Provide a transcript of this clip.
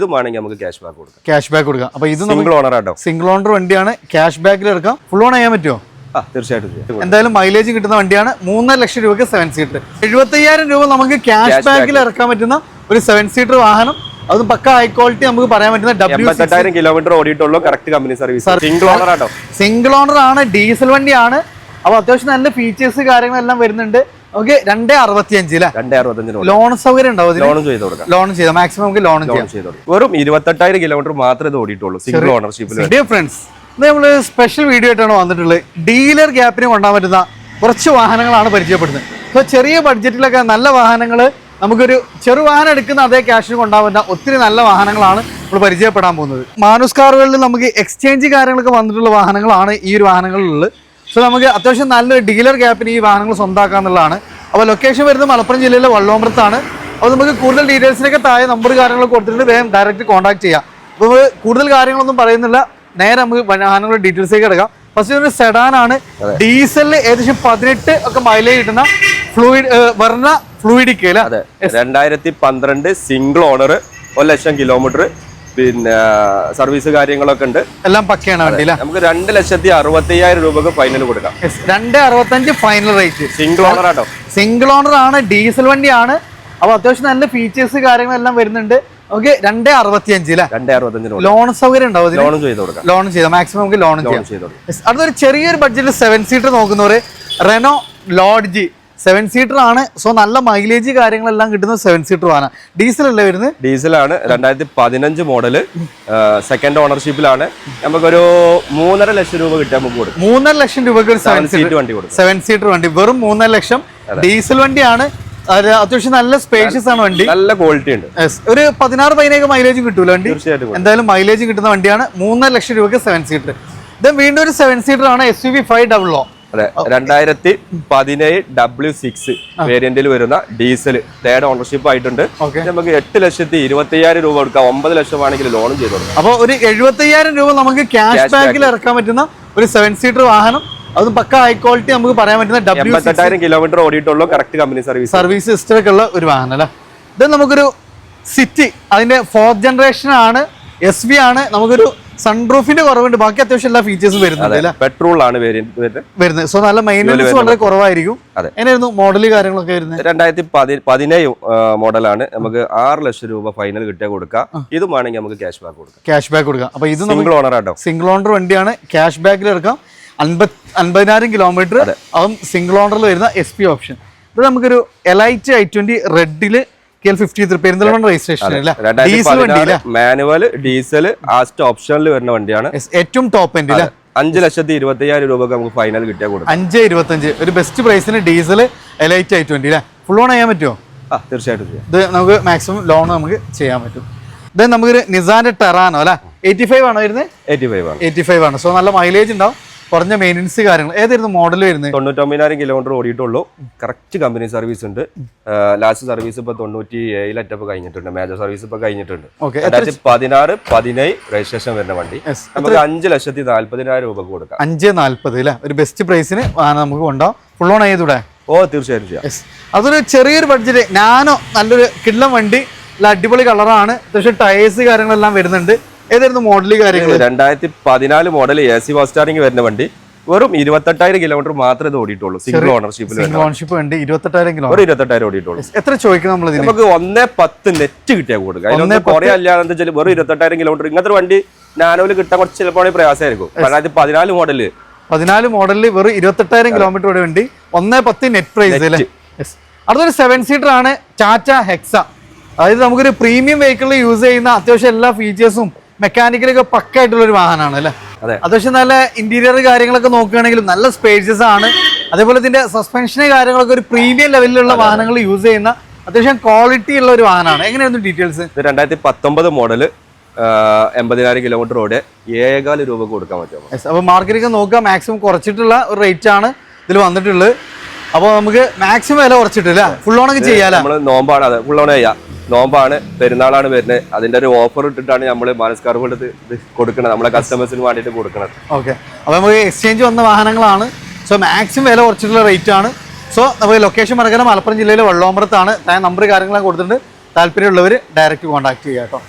ഇത് വേണമെങ്കിൽ നമുക്ക് ക്യാഷ് ബാക്ക് കൊടുക്കാം. ക്യാഷ് ബാക്ക് കൊടുക്കാം. അപ്പൊ ഇത് single owner auto single owner വണ്ടിയാണ്. ക്യാഷ് ബാക്കിൽ എടുക്കാം. ഫുൾ ഓൺ ചെയ്യാൻ പറ്റുമോ? ആ തീർച്ചയായിട്ടും ചെയ്യാം. എന്തായാലും മൈലേജ് കിട്ടുന്ന വണ്ടിയാണ്. മൂന്നര ലക്ഷം രൂപയ്ക്ക് സെവൻ സീറ്റർ എഴുപത്തയ്യായിരം രൂപ നമുക്ക് ക്യാഷ് ബാക്കിൽ ഇറക്കാൻ പറ്റുന്ന ഒരു സെവൻ സീറ്റർ വാഹനം. അതും പക്ക ഹൈ ക്വാളിറ്റി നമുക്ക് പറയാൻ പറ്റുന്ന kilometre ഓടിയിട്ടുള്ളൂ. Correct company service single owner auto single owner ആണ് ഡീസൽ വണ്ടിയാണ്. അപ്പൊ അത്യാവശ്യം നല്ല ഫീച്ചേഴ്സ് കാര്യങ്ങളെല്ലാം വരുന്നുണ്ട്. നമുക്ക് രണ്ടേ അറുപത്തി അഞ്ച് അല്ലേ രണ്ടേ അറുപത്തഞ്ചിന് ലോൺ സൗകര്യം ഉണ്ടാവും ഇതിന്? ചെയ്ത് കൊടുക്കാം. ലോൺ ചെയ്ത്? മാക്സിമം നമുക്ക് ലോൺ ലോൺ ചെയ്ത് കൊടുക്കാം. വെറും ഇരുപത്തെട്ടായിരം കിലോമീറ്റർ മാത്രമേ ഇത് ഓടിയിട്ടുള്ളൂ. സിംഗിൾ ഓണർഷിപ്പിൽ ഡിയർ ഫ്രണ്ട്സ് ഇന്ന് നമ്മൾ സ്പെഷ്യൽ വീഡിയോ ആയിട്ടാണ് വന്നിട്ടുള്ളത്. ഡീലർ ഗ്യാപ്പിന് കൊണ്ടാൻ പറ്റുന്ന കുറച്ച് വാഹനങ്ങളാണ് പരിചയപ്പെടുന്നത്. അപ്പോൾ ചെറിയ ബഡ്ജറ്റിലൊക്കെ നല്ല വാഹനങ്ങൾ നമുക്കൊരു ചെറു വാഹനം എടുക്കുന്ന അതേ ക്യാഷിന് കൊണ്ടാവുന്ന പറ്റുന്ന ഒത്തിരി നല്ല വാഹനങ്ങളാണ് നമ്മൾ പരിചയപ്പെടാൻ പോകുന്നത്. മാനുസ് കാറുകളിൽ നമുക്ക് എക്സ്ചേഞ്ച് കാര്യങ്ങളൊക്കെ വന്നിട്ടുള്ള വാഹനങ്ങളാണ് ഈ ഒരു വാഹനങ്ങളിലുള്ളത്. സോ നമുക്ക് അത്യാവശ്യം നല്ലൊരു ഡീലർ ഗ്യാപ്പിന് ഈ വാഹനങ്ങൾ സ്വന്തമാക്കാന്നുള്ളതാണ് അപ്പോൾ ലൊക്കേഷൻ വരുന്നത് മലപ്പുറം ജില്ലയിലെ വള്ളോമ്പ്രത്താണ്. അപ്പോൾ നമുക്ക് കൂടുതൽ ഡീറ്റെയിൽസിനൊക്കെ താഴെ നമ്പർ കാര്യങ്ങളൊക്കെ കൊടുത്തിട്ടുണ്ട്. വേഗം ഡയറക്റ്റ് കോൺടാക്ട് ചെയ്യാം. അപ്പോൾ കൂടുതൽ കാര്യങ്ങളൊന്നും പറയുന്നില്ല. നേരെ നമുക്ക് വാഹനങ്ങളുടെ ഡീറ്റെയിൽസേക്ക് എടുക്കാം ഫസ്റ്റ് ഒരു സെഡാനാണ് ഡീസലിൽ ഏകദേശം പതിനെട്ട് ഒക്കെ മൈലേജ് കിട്ടുന്ന ഫ്ലൂയിഡ് വർണ ഫ്ലൂയിഡിക്കല്ലേ അതെ. രണ്ടായിരത്തി പന്ത്രണ്ട് സിംഗിൾ ഓണർ ഒരു ലക്ഷം കിലോമീറ്റർ പിന്നെ സർവീസ് കാര്യങ്ങളൊക്കെ ഉണ്ട്. എല്ലാം പക്കയാണ് വണ്ടി അല്ലേ നമുക്ക് രണ്ട് ലക്ഷത്തി അറുപത്തി അയ്യായിരം രൂപക്ക് ഫൈനൽ കൊടുക്കാം. രണ്ട് അറുപത്തഞ്ച് final rate single owner auto? Single owner ആണ് ഡീസൽ വണ്ടിയാണ്. അപ്പൊ അത്യാവശ്യം നല്ല ഫീച്ചേഴ്സ് കാര്യങ്ങളെല്ലാം വരുന്നുണ്ട്. നമുക്ക് രണ്ടേ അറുപത്തി അഞ്ച് അല്ലേ രണ്ടേ അറുപത്തഞ്ചിന് ലോൺ സൗകര്യം ഉണ്ടാവും ലോൺ ചെയ്ത് കൊടുക്കാം. ലോൺ ചെയ്താൽ മാക്സിമം നമുക്ക് ലോൺ ചെയ്യാം. ചെയ്ത് അടുത്തൊരു ചെറിയൊരു ബഡ്ജറ്റിൽ സെവൻ സീറ്റർ നോക്കുന്നവർ റെനോ ലോഡ്ജ് സെവൻ സീറ്റർ ആണ്. സോ നല്ല മൈലേജ് കാര്യങ്ങളെല്ലാം കിട്ടുന്ന സെവൻ സീറ്റർ ആണ്. ഡീസൽ അല്ലേ വരുന്നത്? ഡീസലാണ് രണ്ടായിരത്തി പതിനഞ്ച് മോഡൽ സെക്കൻഡ് ഓണർഷിപ്പിലാണ് നമുക്കൊരു മൂന്നര ലക്ഷം രൂപ കിട്ടിയാൽ നമുക്ക് കൊടുക്കും. മൂന്നര ലക്ഷം രൂപയ്ക്ക് ഒരു സെവൻ സീറ്റ് വണ്ടി കൊടുക്കും. സെവൻ സീറ്റർ വണ്ടി. വെറും മൂന്നര ലക്ഷം. ഡീസൽ വണ്ടിയാണ്. അത് അത്യാവശ്യം നല്ല സ്പേഷ്യസ് ആണ് വണ്ടി. നല്ല ക്വാളിറ്റി ഉണ്ട്. ഒരു പതിനാറ് പതിനേഴ് മൈലേജ് കിട്ടൂല വണ്ടി? എന്തായാലും മൈലേജ് കിട്ടുന്ന വണ്ടിയാണ്. മൂന്നര ലക്ഷം രൂപയ്ക്ക് സെവൻ സീറ്റർ ഇത് വീണ്ടും ഒരു സെവൻ സീറ്റർ ആണ് S U V five double O അതെ രണ്ടായിരത്തി പതിനേഴ് ഡബ്ല്യു സിക്സ് വേരിയന്റിൽ വരുന്ന ഡീസൽ തേർഡ് ഓണർഷിപ്പ് ആയിട്ടുണ്ട്. നമുക്ക് എട്ട് ലക്ഷത്തി ഇരുപത്തി അയ്യായിരം രൂപ കൊടുക്കാം. ഒമ്പത് ലക്ഷം ആണെങ്കിൽ ലോണും ചെയ്തു കൊടുക്കാം. അപ്പോൾ ഒരു എഴുപത്തയ്യായിരം രൂപ നമുക്ക് ക്യാഷ് ബാക്കിൽ ഇറക്കാൻ പറ്റുന്ന ഒരു സെവൻ സീറ്റർ വാഹനം. അതും പക്ക ഹൈ ക്വാളിറ്റി നമുക്ക് പറയാൻ പറ്റുന്ന W kilometre ഓടിയിട്ടുള്ളൂ correct company service service history ഉള്ള ഒരു വാഹനം അല്ലേ? ഇത് നമുക്കൊരു സിറ്റി അതിന്റെ ഫോർത്ത് ജനറേഷൻ ആണ് എസ് വി ആണ് നമുക്കൊരു സൺറൂഫിന്റെ കുറവുണ്ട്. ബാക്കി അത്യാവശ്യം എല്ലാ ഫീച്ചേഴ്സും വരുന്നുണ്ട് പെട്രോൾ ആണ് വരുന്നത്. സോ നല്ല മെയിന്റെനൻസ് വളരെ കുറവായിരിക്കും. എങ്ങനെയായിരുന്നു മോഡൽ കാര്യങ്ങളൊക്കെ വരുന്നത്? രണ്ടായിരത്തി പതി പതിനേഴ് മോഡലാണ് നമുക്ക് ആറ് ലക്ഷം രൂപ ഫൈനൽ കിട്ടിയാൽ കൊടുക്കാം. ഇതും വേണമെങ്കിൽ നമുക്ക് ക്യാഷ് ബാക്ക് കൊടുക്കാം. ക്യാഷ് ബാക്ക് കൊടുക്കാം. അപ്പൊ ഇത് single owner auto single owner വണ്ടിയാണ്. ക്യാഷ് ബാക്കിൽ എടുക്കാം. അൻപത് അൻപതിനായിരം കിലോമീറ്റർ അതും. സിംഗിൾ ഓണറിൽ വരുന്ന എസ് പി ഓപ്ഷൻ ഇത് നമുക്കൊരു Elite i twenty റെഡിൽ K L fifty three Perinthalmanna registration അല്ല? രണ്ടായിരത്തി ഡീസൽ വണ്ടി മാനുവൽ ഡീസൽ ആസ്റ്റ് ഓപ്ഷനിൽ വരുന്ന വണ്ടിയാണ്. ഏറ്റവും ടോപ്പ് എൻഡ് അല്ലേ? അഞ്ച് ലക്ഷത്തി ഇരുപത്തി അയ്യായിരം രൂപക്ക് നമുക്ക് ഫൈനൽ കിട്ടിയാൽ കൊടുക്കും. അഞ്ച് ഇരുപത്തഞ്ച്. ഒരു ബെസ്റ്റ് പ്രൈസിന് ഡീസൽ എലൈറ്റ് ഐ ട്വന്റി അല്ലേ? ഫുൾ ഓൺ ചെയ്യാൻ പറ്റുമോ ആ തീർച്ചയായിട്ടും ചെയ്യാം. ഇത് നമുക്ക് മാക്സിമം ലോൺ നമുക്ക് ചെയ്യാൻ പറ്റും. ഇത് നമുക്കൊരു നിസാന്റെ ടെറാനോ അല്ലേ? എയ്റ്റി ഫൈവ് ആണോ വരുന്നത്? എയ്റ്റി ഫൈവ് ആണ്. എയ്റ്റി ഫൈവ് ആണ്. സോ നല്ല മൈലേജ് ഉണ്ടാവും. കുറഞ്ഞ മെയിന്റനൻസ് കാര്യങ്ങൾ. ഏതായിരുന്നു മോഡൽ വരുന്നത്? തൊണ്ണൂറ്റൊമ്പതിനായിരം കിലോമീറ്റർ ഓടിയിട്ടുള്ളൂ. കറക്റ്റ് കമ്പനി സർവീസ് ഉണ്ട്. ലാസ്റ്റ് സർവീസ് ഇപ്പൊ തൊണ്ണൂറ്റി ഏഴിലറ്റപ്പ് കഴിഞ്ഞിട്ടുണ്ട്. മേജർ സർവീസ് ഇപ്പൊ കഴിഞ്ഞിട്ടുണ്ട്. ഓക്കെ രണ്ടായിരത്തി പതിനാറ് പതിനേഴ് രജിസ്ട്രേഷൻ വരുന്ന വണ്ടി. നമുക്ക് അഞ്ച് ലക്ഷത്തി നാല്പതിനായിരം രൂപ കൊടുക്കാം. അഞ്ച് നാൽപ്പത് അല്ലേ? ഒരു ബെസ്റ്റ് പ്രൈസിന് നമുക്ക് കൊണ്ടാവും ഫുൾ ഓൺ ചെയ്തൂടെ ഓ തീർച്ചയായിട്ടും ചെയ്യാം. അതൊരു ചെറിയൊരു ബഡ്ജറ്റ് ഞാനോ നല്ലൊരു കിള്ളം വണ്ടി. അടിപൊളി കളറാണ് പക്ഷേ ടയേഴ്സ് കാര്യങ്ങളെല്ലാം വരുന്നുണ്ട്. ഏതായിരുന്നു മോഡൽ കാര്യങ്ങൾ രണ്ടായിരത്തി പതിനാല് മോഡൽ എ സി സ്റ്റാറിംഗ് വരുന്ന വണ്ടി വെറും ഇരുപത്തെട്ടായിരം കിലോമീറ്റർ മാത്രമേ ഇത് ഓടിയിട്ടുള്ളൂ. സിംഗിൾ ഓണർഷിപ്പിൽ ഓണർഷിപ്പ് വേണ്ടി. ഇരുപത്തെട്ടായിരം കിലോ ഒരു ഇരുപത്തെട്ടായിരം ഓടിയിട്ടുള്ളൂ. എത്ര ചോദിക്കും നമ്മൾ നമുക്ക് ഒന്നേ പത്ത് നെറ്റ് കിട്ടിയാൽ കൊടുക്കുക കുറേ അല്ലാതെ വെച്ചാൽ വെറും ഇരുപത്തെട്ടായിരം കിലോമീറ്റർ ഇങ്ങനത്തെ വണ്ടി നാനോൽ കിട്ടാൻ കുറച്ച് ചിലപ്പോൾ പ്രയാസമായിരിക്കും. രണ്ടായിരത്തി പതിനാല് മോഡൽ പതിനാല് മോഡലിൽ വെറും ഇരുപത്തെട്ടായിരം കിലോമീറ്റർ ഓടി വണ്ടി ഒന്നേ പത്ത് നെറ്റ് പ്രൈസ് അല്ലേ? അടുത്തൊരു സെവൻ സീറ്റർ ആണ് ടാറ്റ ഹെക്സ അതായത് നമുക്കൊരു പ്രീമിയം വെഹിക്കിളിൽ യൂസ് ചെയ്യുന്ന അത്യാവശ്യം എല്ലാ ഫീച്ചേഴ്സും മെക്കാനിക്കലൊക്കെ പക്കായിട്ടുള്ള ഒരു വാഹനമാണ് അല്ലേ? അതെ. അത്യാവശ്യം നല്ല ഇന്റീരിയർ കാര്യങ്ങളൊക്കെ നോക്കുകയാണെങ്കിലും നല്ല സ്പേഷ്യസ് ആണ്. അതേപോലെ ഇതിന്റെ സസ്പെൻഷന് കാര്യങ്ങളൊക്കെ ഒരു പ്രീമിയം ലെവലിലുള്ള വാഹനങ്ങൾ യൂസ് ചെയ്യുന്ന അത്യാവശ്യം ക്വാളിറ്റി ഉള്ള ഒരു വാഹനമാണ്. എങ്ങനെയായിരുന്നു ഡീറ്റെയിൽസ് ഇത് രണ്ടായിരത്തി പത്തൊമ്പത് മോഡൽ എൺപതിനായിരം കിലോമീറ്റർ ഓടെ ഏകാൽ രൂപ കൊടുക്കാൻ പറ്റും അപ്പൊ അപ്പോൾ മാർക്കറ്റിലേക്ക് നോക്കുക മാക്സിമം കുറച്ചിട്ടുള്ള ഒരു റേറ്റ് ആണ് ഇതിൽ വന്നിട്ടുള്ളത്. അപ്പോൾ നമുക്ക് മാക്സിമം വില കുറച്ചിട്ടില്ല ഫുൾ ഓണൊക്കെ ചെയ്യാലോ? നമ്മൾ നോമ്പാണ് അതെ. ഫുൾ ഓണേ ചെയ്യാം. നോമ്പാണ് പെരുന്നാളാണ് വരുന്നത്. അതിന്റെ ഒരു ഓഫർ ഇട്ടിട്ടാണ് നമ്മൾ മാനസ്കാർ ഇത് കൊടുക്കുന്നത് നമ്മളെ കസ്റ്റമേഴ്സിന് വേണ്ടിയിട്ട് കൊടുക്കുന്നത്. ഓക്കെ അപ്പോൾ നമുക്ക് എക്സ്ചേഞ്ച് വന്ന വാഹനങ്ങളാണ്. സോ മാക്സിമം വില കുറച്ചിട്ടുള്ള റേറ്റ് ആണ്. സോ നമുക്ക് ലൊക്കേഷൻ മറക്കാൻ മലപ്പുറം ജില്ലയിലെ വള്ളോമ്പ്രത്താണ് നമ്പർ കാര്യങ്ങളൊക്കെ കൊടുത്തിട്ടുണ്ട്. താല്പര്യമുള്ളവർ ഡയറക്റ്റ് കോൺടാക്ട് ചെയ്യാം കേട്ടോ.